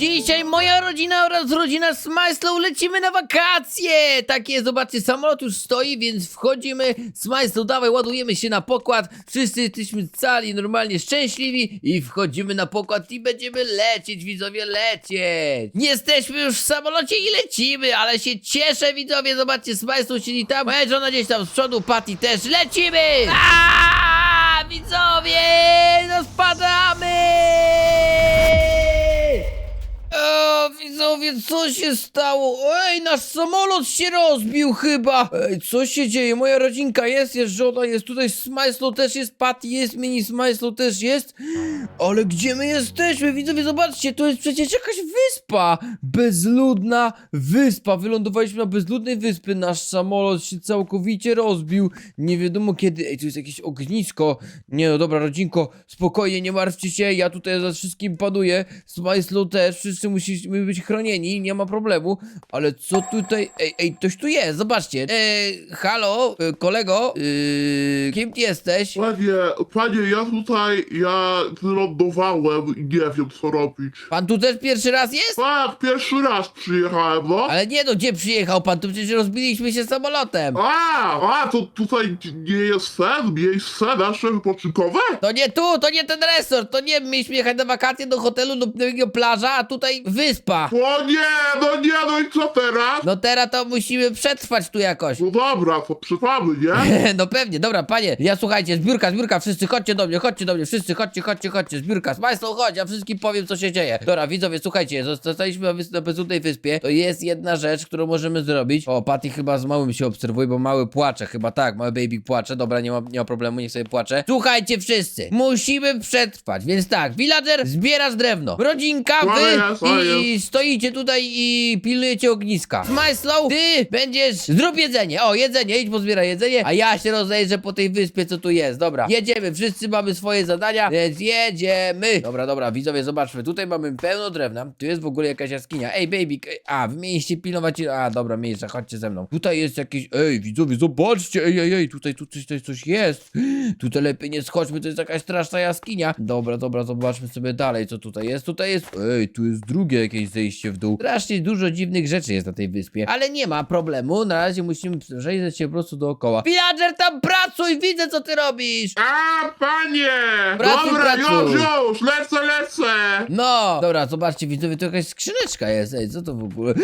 Dzisiaj moja rodzina oraz rodzina Smajslow lecimy na wakacje! Tak jest, zobaczcie, samolot już stoi, więc wchodzimy. Smajslow, dawaj, ładujemy się na pokład. Wszyscy jesteśmy cali, normalnie szczęśliwi i wchodzimy na pokład i będziemy lecieć, widzowie, lecieć. Jesteśmy już w samolocie i lecimy, ale się cieszę, widzowie, zobaczcie, Smajslow siedzi tam, moja żona gdzieś tam z przodu, Patty też, lecimy! Aaaa, widzowie, co się stało? Ej, nasz samolot się rozbił chyba! Ej, co się dzieje? Moja rodzinka jest, jest żona, jest tutaj Smajslow też jest, Patty jest, mini Smajslow też jest. Ale gdzie my jesteśmy? Widzowie, zobaczcie, to jest przecież jakaś wyspa! Bezludna wyspa. Wylądowaliśmy na bezludnej wyspy. Nasz samolot się całkowicie rozbił. Nie wiadomo kiedy. Ej, tu jest jakieś ognisko. Nie no, dobra, rodzinko, spokojnie, nie martwcie się. Ja tutaj za wszystkim panuję. Smajslow też, wszyscy musimy być chronieni, nie ma problemu. Ale co tutaj? Ej, ej, ktoś tu jest, zobaczcie. Ej, halo, e, kolego, yy, kim ty jesteś? Panie, panie, ja tutaj, ja wylądowałem i nie wiem co robić. Pan tu też pierwszy raz jest? Tak, pierwszy raz przyjechałem, no. Ale nie no, gdzie przyjechał pan? Tu przecież rozbiliśmy się samolotem. A, a, to tutaj nie jest ten, miejsce nasze wypoczynkowe? To nie tu, to nie ten resort, to nie mieliśmy jechać na wakacje do hotelu lub do plaża, a tutaj wyspa. O nie, no nie, no i co teraz? No teraz to musimy przetrwać tu jakoś. No dobra, to przetrwamy, nie? No pewnie, dobra, panie, ja słuchajcie, zbiórka, zbiórka, wszyscy chodźcie do mnie, chodźcie do mnie, wszyscy chodźcie, chodźcie, chodźcie, zbiórka, Państwo chodź, ja wszystkim powiem, co się dzieje. Dobra, widzowie, słuchajcie, zostaliśmy na, wys- na bezludnej wyspie, to jest jedna rzecz, którą możemy zrobić. O, Patty chyba z małym się obserwuje, bo mały płacze, chyba tak, mały baby płacze, dobra, nie ma, nie ma problemu, niech sobie płacze. Słuchajcie wszyscy, musimy przetrwać, więc tak, villager, zbierasz drewno, rodzinka, To wy jest, to i, i stoicie tutaj i pilnujecie ogniska. Smajslow, ty będziesz, zrób jedzenie, o, jedzenie, idź pozbieraj jedzenie, a ja się rozejrzę po tej wyspie, co tu jest, dobra, jedziemy, wszyscy mamy swoje zadania, więc jedziemy. Dobra, dobra, widzowie, zobaczmy, tutaj mamy pełno drewna, tu jest w ogóle jakaś jaskinia, ej, baby, a, wy mieliście pilnować, a, dobra, miejsce, chodźcie ze mną. Tutaj jest jakiś, ej, widzowie, zobaczcie, ej, ej, ej, tutaj, tutaj, tutaj coś jest, tutaj lepiej nie schodźmy, to jest jakaś straszna jaskinia. Dobra, dobra, zobaczmy sobie dalej, co tutaj jest, tutaj jest, ej, tu jest drugie jakieś zejście w dół. Strasznie dużo dziwnych rzeczy jest na tej wyspie, ale nie ma problemu, na razie musimy przejrzeć się po prostu dookoła. Villager, tam pracuj, widzę, co ty robisz! A, panie! Pracuj, Dobra, pracuj. już, już, lecę, lecę! No! Dobra, zobaczcie, widzowie, to jakaś skrzyneczka jest, ej, co to w ogóle?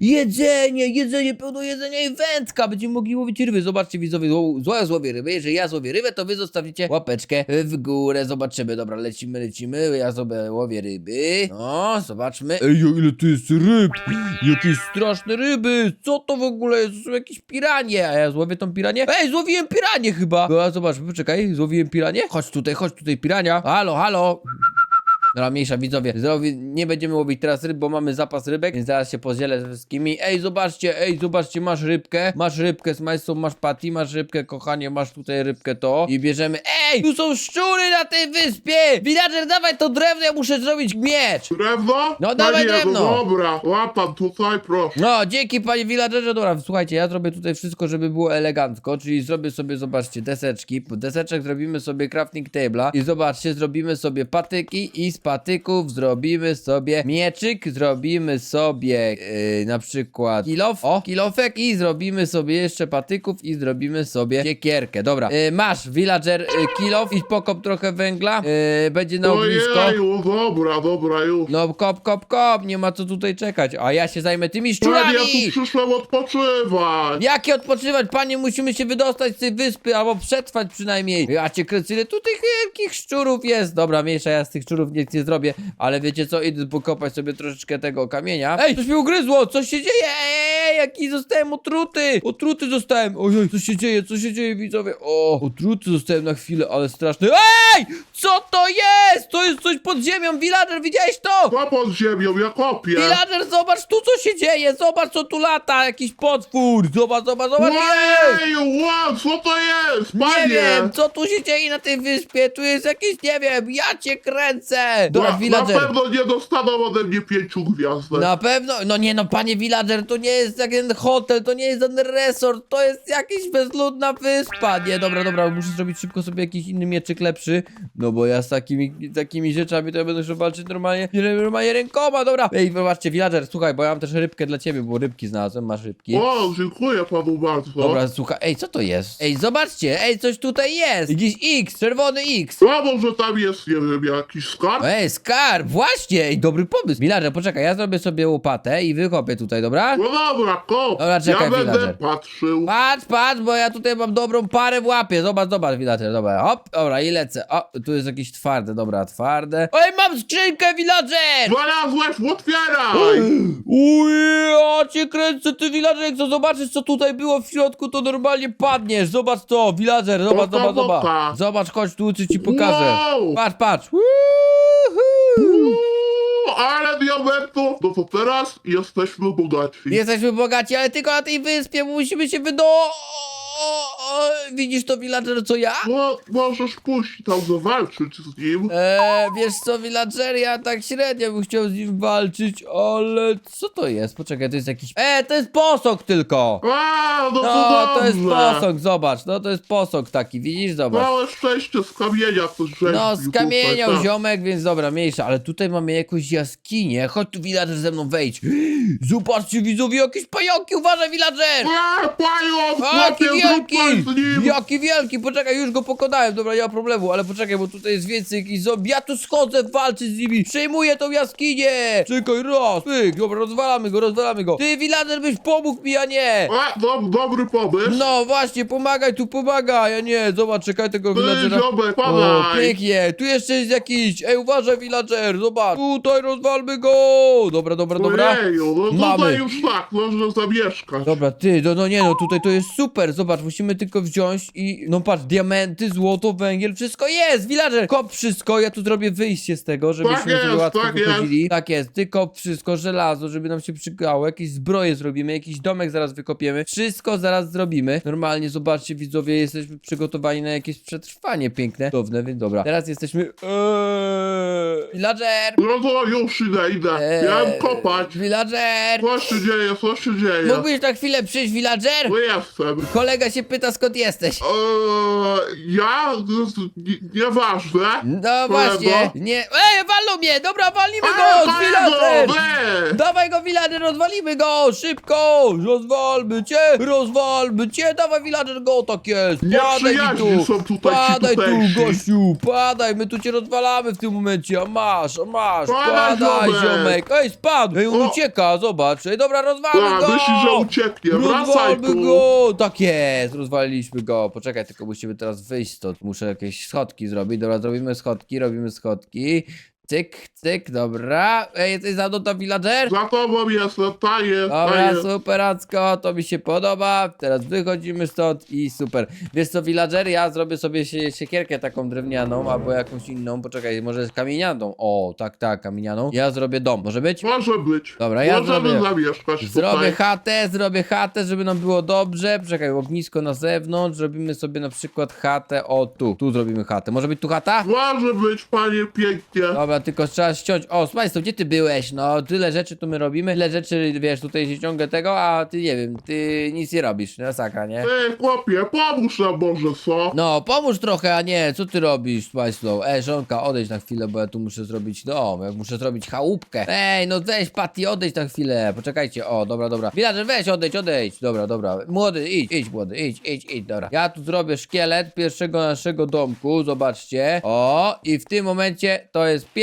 Jedzenie, jedzenie, pełno jedzenia i wędka, będziemy mogli łowić ryby, zobaczcie, widzowie, zło- złowię ryby, jeżeli ja złowię rybę, to wy zostawicie łapeczkę w górę, zobaczymy, dobra, lecimy, lecimy, ja sobie łowię ryby, no, zobaczmy. Ej, ile tu jest ryb, jakieś straszne ryby, co to w ogóle? Jest, to są jakieś piranie, a ja złowię tą piranię? Ej, złowiłem piranię chyba, no, zobaczmy, poczekaj, złowiłem piranię, chodź tutaj, chodź tutaj, pirania, halo, halo, Dobra, mniejsza widzowie, Zrobi, nie będziemy łowić teraz ryb, bo mamy zapas rybek, więc zaraz się podzielę ze wszystkimi. Ej, zobaczcie, ej, zobaczcie, masz rybkę, masz rybkę z majsą, masz patty, masz rybkę, kochanie, masz tutaj rybkę to i bierzemy, ej, tu są szczury na tej wyspie! Villager, dawaj to drewno, ja muszę zrobić miecz! Drewno? No, dawaj panie, drewno. No dobra, łapam tutaj, proszę. No, dzięki panie villagerze, dobra, słuchajcie, ja zrobię tutaj wszystko, żeby było elegancko, czyli zrobię sobie, zobaczcie, deseczki, po deseczek zrobimy sobie crafting table'a i zobaczcie, zrobimy sobie patyki i patyków zrobimy sobie mieczyk, zrobimy sobie yy, na przykład kilof, o, kilofek i zrobimy sobie jeszcze patyków i zrobimy sobie siekierkę, dobra, yy, masz villager yy, kilof i pokop trochę węgla, yy, będzie na ognisko. Ojeju, dobra, dobra, już. No kop, kop, kop, nie ma co tutaj czekać, a ja się zajmę tymi szczurami! ja tu przyszłem odpoczywać. Jakie odpoczywać, panie? Musimy się wydostać z tej wyspy, albo przetrwać przynajmniej. Ja cię kręcę, ile tu tych wielkich szczurów jest. Dobra, mniejsza, ja z tych szczurów nic nie zrobię, ale wiecie co, idę pokopać sobie troszeczkę tego kamienia. Ej, coś mi ugryzło, coś się dzieje, ej, jaki zostałem otruty. Otruty zostałem, ojej, co się dzieje, co się dzieje, widzowie. O, otruty zostałem na chwilę, ale straszny. Ej, co to jest? To jest coś pod ziemią, villager, widziałeś to? Co pod ziemią, ja kopię. Villager, zobacz tu, co się dzieje, zobacz, co tu lata, jakiś potwór. Zobacz, zobacz, zobacz. Ej! Wow, co to jest, Nie panie? wiem, co tu się dzieje na tej wyspie, tu jest jakieś, nie wiem, ja cię kręcę! Dobra, na, na villager. pewno nie dostaną ode mnie pięciu gwiazdek. Na pewno, no nie no, panie villager, to nie jest taki hotel, to nie jest żaden resort, to jest jakaś bezludna wyspa. Nie, dobra, dobra, muszę zrobić szybko sobie jakiś inny mieczyk lepszy, no bo ja z takimi, takimi rzeczami to ja będę musiał walczyć normalnie, normalnie rękoma, dobra. Ej, zobaczcie, villager, słuchaj, bo ja mam też rybkę dla ciebie, bo rybki znalazłem, masz rybki. O, dziękuję panu bardzo. Dobra, słuchaj, ej, co to jest? Ej, zobaczcie, ej, coś tutaj jest! Jakiś X, czerwony X! A może tam jest, nie wiem, jakiś skarb? Ej, skarb, właśnie, ej, dobry pomysł. Villager, poczekaj, ja zrobię sobie łopatę i wykopię tutaj, dobra? No dobra, kop. Dobra, czekaj, ja będę villager. patrzył. Patrz, patrz, bo ja tutaj mam dobrą parę w łapie. Zobacz, zobacz, villager, dobra, hop, dobra, i lecę. O, tu jest jakieś twarde, dobra, twarde. Ej, mam skrzynkę, villager! Znalazłeś, otwieraj! Uj, ja cię kręcę, ty villager, jak to zobaczysz, co tutaj było w środku, to normalnie padniesz. Zobacz to, villager, zobacz, Oka, zobacz, zobacz. Zobacz, chodź tu, co ci pokażę. Wow! Patrz, patrz. Uuu, Ale diamentu! No to teraz jesteśmy bogaci. Jesteśmy bogaci, ale tylko na tej wyspie musimy się wydo... Widzisz to, villager, co ja? No, możesz pójść tam zawalczyć z nim. Eee, wiesz co, villager, ja tak średnio bym chciał z nim walczyć, ale co to jest? Poczekaj, to jest jakiś... Eee, to jest posąg tylko! A, no to No, dobrze. to jest posąg, zobacz, no to jest posąg taki, widzisz, zobacz. Małe szczęście z kamienia ktoś rzeźbił No, z tutaj, tak. ziomek, więc dobra, mniejsza, ale tutaj mamy jakąś jaskinię, chodź tu, villager, ze mną wejdź. Zobaczcie, widzowie, jakieś pająki, uważaj, villager! A, pająk! O, jaki wielki! Jaki wielki! Poczekaj, już go pokonałem, dobra, nie ma problemu, ale poczekaj, bo tutaj jest więcej jakichś zombie. Ja tu schodzę walczyć z nimi! Przejmuję tą jaskinię! Czekaj, raz, pyk, dobra, rozwalamy go, rozwalamy go. Ty, villager, byś pomógł mi, a nie! A, dob, dobry pomysł. No właśnie, pomagaj, tu pomagaj, a nie, zobacz, czekaj tego Ty, villagera. ziomek, O, padaj! pięknie, tu jeszcze jest jakiś, ej, uważaj, villager, zobacz, tutaj rozwalmy go! Dobra, dobra, dobra. Ojeju, no Mamy. tutaj już tak, można zamieszkać. Dobra, ty, no, no nie no, tutaj to jest super, zobacz, musimy tylko wziąć i, no patrz, diamenty, złoto, węgiel, wszystko jest, villager, kop wszystko, ja tu zrobię wyjście z tego, żebyśmy Tak jest, łatwo tak wychodzili. Tak jest, ty kop wszystko, żelazo, żeby nam się przygało, jakieś zbroje zrobimy, jakiś domek zaraz wykopiemy, wszystko zaraz zrobimy. Normalnie, zobaczcie widzowie, jesteśmy przygotowani na jakieś przetrwanie piękne, cudowne, więc dobra. Teraz jesteśmy, eee, villager, No to już idę, idę. eee, Miałem kopać. villager, Co się dzieje, co się dzieje? mógłbyś na chwilę przyjść, villager? Tu jestem. Kolega się pyta skąd jesteś. Eee, ja? Nie- Nieważne. No właśnie, nie. Ej, walą mnie! Dobra, walimy Ale go! Dawaj go, villager, rozwalimy go! Szybko! Rozwalmy cię! Rozwalmy cię! Dawaj, villager, go! Tak jest! Padaj mi Nieprzyjaźni tu! są tutaj ci Padaj tu, gościu! Padaj, my tu cię rozwalamy w tym momencie! A masz, a masz! Padaj, Padaj, ziomek. ziomek! Ej, spadł! Ej, on O. ucieka, zobacz! Ej, dobra, rozwalmy A, go! myślisz, że ucieknie. Wracaj Rozwalmy tu. go! Tak jest, rozwaliliśmy go. Poczekaj, tylko musimy teraz wyjść stąd. Muszę jakieś schodki zrobić. Dobra, zrobimy schodki, robimy schodki. Cyk, cyk, dobra. Ej, jesteś za mną tam villager? Za tobą jestem, taję, Dobra, taję. superacko, to mi się podoba. Teraz wychodzimy stąd i super. Wiesz co, villager? Ja zrobię sobie sie siekierkę taką drewnianą albo jakąś inną. Poczekaj, może kamienianą. O, tak, tak, kamienianą. Ja zrobię dom. Może być? Może być. Dobra, ja Możemy zrobię- zamieszkać Zrobię tutaj. chatę, zrobię chatę, żeby nam było dobrze. Czekaj, ognisko na zewnątrz. Zrobimy sobie na przykład chatę. O, tu. Tu zrobimy chatę. Może być tu chata? Może być, panie, pięknie. Dobra, tylko trzeba ściąć. O, Smajsto, gdzie ty byłeś? No, tyle rzeczy tu my robimy. Tyle rzeczy, wiesz, tutaj się ciągę tego, a ty nie wiem, ty nic nie robisz. Masaka, nie? Ej, chłopie, pomóż nam może, co? No, pomóż trochę, a nie, co ty robisz, Smajslow? Ej, żonka, odejdź na chwilę, bo ja tu muszę zrobić dom, jak muszę zrobić chałupkę. Ej, no weź, Patty, odejdź na chwilę, poczekajcie, o, dobra, dobra. Villager, weź, odejdź, odejdź, dobra, dobra. Młody, idź, idź, młody, idź, idź, idź, dobra. Ja tu zrobię szkielet pierwszego naszego domku, zobaczcie. O, i w tym momencie to jest pierwszy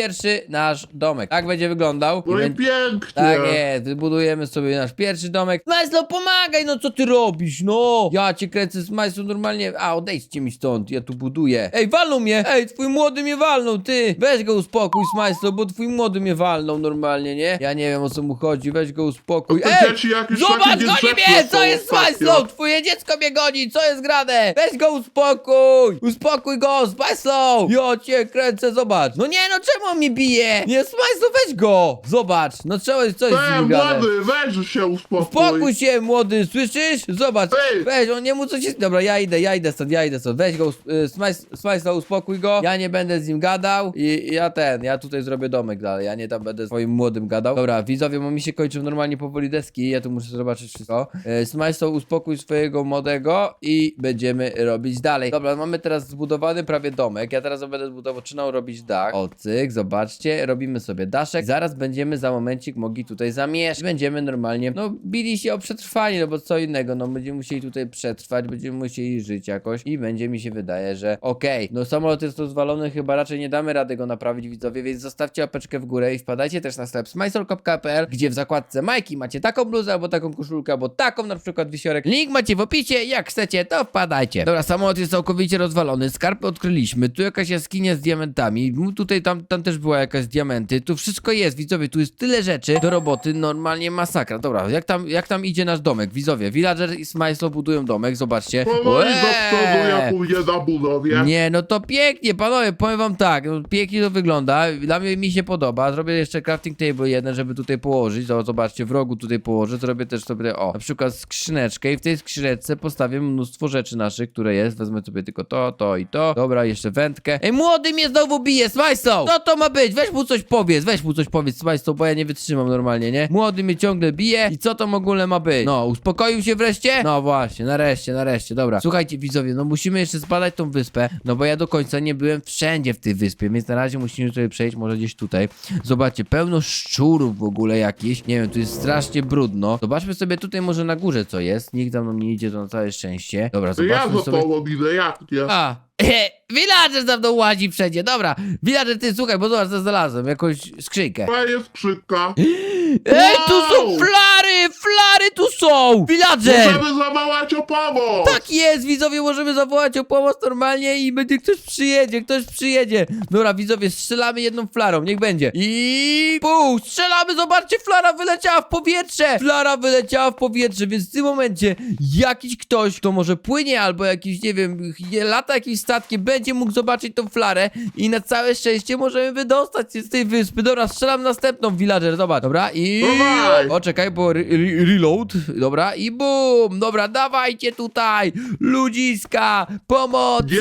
nasz domek. Tak będzie wyglądał. No i pięknie. tak jest, wybudujemy sobie nasz pierwszy domek. Smajslow, pomagaj, no co ty robisz, no? Ja cię kręcę z Smajslow normalnie. A, odejdźcie mi stąd, ja tu buduję. Ej, walnął mnie! Ej, twój młody mnie walnął, ty! Weź go uspokój, Smajslow, bo twój młody mnie walnął normalnie, nie? Ja nie wiem o co mu chodzi, weź go uspokój. To Ej! dzieci jakieś Zobacz, goni mnie! Co są jest ostatnio. Smajslow? Twoje dziecko mnie goni, co jest grane? Weź go uspokój! Uspokój go, Smajslow! Ja cię kręcę, zobacz. No nie, no czemu on mnie bije? Nie, Smajslow, weź go! Zobacz, no trzeba jest coś z Ej, nim gadać. młody, weź się uspokój. Uspokój się, młody, słyszysz? Zobacz, Ej! weź, on nie mu coś jest... Dobra, ja idę, ja idę stąd, ja idę stąd. Weź go, y, Smajslow, uspokój go. Ja nie będę z nim gadał i i ja ten, ja tutaj zrobię domek dalej, ja nie tam będę z swoim młodym gadał. Dobra, widzowie, bo mi się kończą normalnie powoli deski, ja tu muszę zobaczyć wszystko. Y, Smajslow, uspokój swojego młodego i będziemy robić dalej. Dobra, mamy teraz zbudowany prawie domek, ja teraz będę zbudował, zaczynał robić dach. O, cyk, zobaczcie, robimy sobie daszek. Zaraz będziemy za momencik mogli tutaj zamieszkać. Będziemy normalnie, no, bili się o przetrwanie, no bo co innego, no, będziemy musieli tutaj przetrwać, będziemy musieli żyć jakoś i będzie mi się wydaje, że okej. No, samolot jest rozwalony, chyba raczej nie damy rady go naprawić, widzowie, więc zostawcie łapeczkę w górę i wpadajcie też na sklep smysl.pl, gdzie w zakładce Majki macie taką bluzę, albo taką koszulkę, albo taką na przykład wisiorek. Link macie w opisie, jak chcecie, to wpadajcie. Dobra, samolot jest całkowicie rozwalony, skarb odkryliśmy, tu jakaś jaskinia z diamentami, tutaj, tam, tam też była jakaś diamenty, tu wszystko jest, widzowie, tu jest tyle rzeczy. Do roboty, normalnie masakra. Dobra, jak tam, jak tam idzie nasz domek, widzowie, Villager i Smysl budują domek, zobaczcie. Powoli do przodu, ja pójdę na budowie. Nie, no to pięknie, panowie, powiem wam tak, no, pięknie to wygląda, dla mnie mi się podoba, zrobię jeszcze crafting table jeden, żeby tutaj położyć, o, zobaczcie, w rogu tutaj położę, zrobię też sobie, o, na przykład skrzyneczkę. I w tej skrzyneczce postawię mnóstwo rzeczy naszych, które jest, wezmę sobie tylko to, to i to, dobra, jeszcze wędkę. Ej, młody mnie znowu bije, Smajstow! Co to ma być? Weź mu coś powiedz, weź mu coś powiedz, Smajstow, bo ja nie wytrzymam normalnie, nie? Młody mnie ciągle bije i co to w ogóle ma być? No, uspokoił się wreszcie? No właśnie, nareszcie, nareszcie, dobra. Słuchajcie, widzowie, no musimy jeszcze zbadać tą wyspę, no bo ja do końca nie byłem wszędzie w tej wyspie, więc na razie musimy tutaj przejść, może gdzieś tutaj. Zobaczcie, pełno szczurów w ogóle jakichś, nie wiem, tu jest strasznie brudno. Zobaczmy sobie tutaj może na górze co jest, nikt za mną nie idzie, to na całe szczęście. Dobra, Ja zobaczmy za sobie... tobą idę, jak nie? A, Villager za mną łazi wszędzie, dobra. Villager, ty słuchaj, bo zobacz, co znalazłem, jakąś skrzynkę. Fajnie skrzynka. Ej, tu są Wow! flary, flary tu są! Villager! Możemy zawołać o pomoc! Tak jest, widzowie, możemy zawołać o pomoc normalnie i będzie ktoś przyjedzie, ktoś przyjedzie. Dobra, widzowie, strzelamy jedną flarą, niech będzie. I pół, strzelamy, zobaczcie, flara wyleciała w powietrze. Flara wyleciała w powietrze, więc w tym momencie jakiś ktoś, kto może płynie albo jakiś, nie wiem, lata jakimś statkiem, będzie mógł zobaczyć tą flarę i na całe szczęście możemy wydostać się z tej wyspy. Dobra, strzelam następną, villager, zobacz. Dobra, i... Dawaj. O, czekaj, bo re re reload. Dobra, i bum! Dobra, dawajcie tutaj! Ludziska! Pomocy!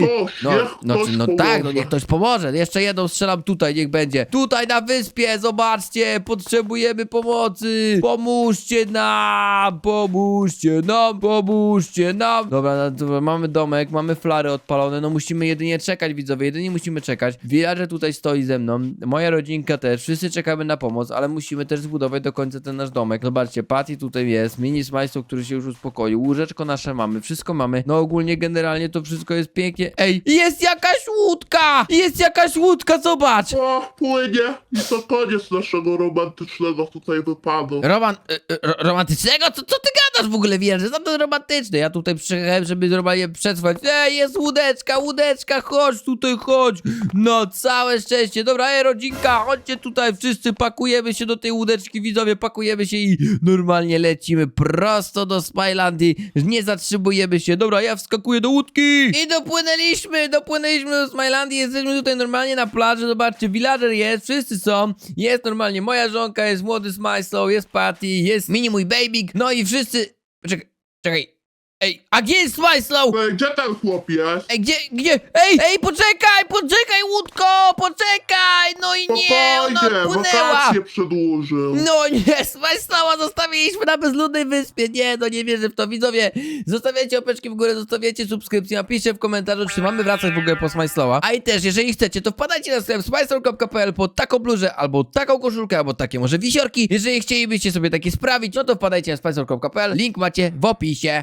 Niech ktoś, No, niech no, ktoś no tak, no pomoże. niech ktoś pomoże. Jeszcze jedną strzelam tutaj, niech będzie. Tutaj na wyspie, zobaczcie, potrzebujemy pomocy. Pomóżcie nam, pomóżcie nam, pomóżcie nam. Dobra, no, dobra, mamy domek, mamy flary odpalone, no musimy jedynie czekać, widzowie, jedynie musimy czekać. Villager tutaj stoi ze mną, moja rodzinka też, wszyscy czekamy na pomoc, ale musimy też zbudować do końca ten nasz domek. Zobaczcie, Patty tutaj jest, mini Smajsto, który się już uspokoił, łóżeczko nasze mamy, wszystko mamy. No ogólnie, generalnie to wszystko jest pięknie. Ej, jest jakaś łódka! Jest jakaś łódka, zobacz! O, płynie i to koniec naszego romantycznego tutaj wypadu. Roman... y, y, ro- romantycznego? Co, co ty gadasz w ogóle, wiesz? Za to romantyczny. Ja tutaj przyjechałem, żeby normalnie przetrwać. Ej, jest łódeczka, łódeczka, chodź tutaj, chodź. No, całe szczęście. Dobra, ej, rodzinka, chodźcie tutaj, wszyscy pakujemy się do tej łódeczki, widzowie, pakujemy się i normalnie lecimy prosto do Smilandii. Nie zatrzymujemy się. Dobra, ja wskakuję do łódki. I dopłynęliśmy, dopłynęliśmy do Smilandii, jesteśmy tutaj normalnie na plaży, zobaczcie, villager jest, wszyscy są, jest normalnie moja żonka, jest młody Smyslow, jest Patty, jest mini mój babyk, no i wszyscy... Czekaj, czekaj, ej, a gdzie jest Smyslow? Ej, Gdzie ten chłop jest? Ej, gdzie, gdzie? Ej, ej, poczekaj, poczekaj, łódko, poczekaj! No i nie, ona Spokojnie, odpłynęła! wakacje przedłużył. No nie, Smajslała zostawiliśmy na bezludnej wyspie. Nie, no nie wierzę w to. Widzowie, zostawiajcie opeczki w górę, zostawiajcie subskrypcję, napiszcie w komentarzu, czy mamy wracać w ogóle po Smajslała. A i też, jeżeli chcecie, to wpadajcie na sklep smajslał.pl po taką bluzę, albo taką koszulkę, albo takie może wisiorki. Jeżeli chcielibyście sobie takie sprawić, no to wpadajcie na smajslał.pl. Link macie w opisie.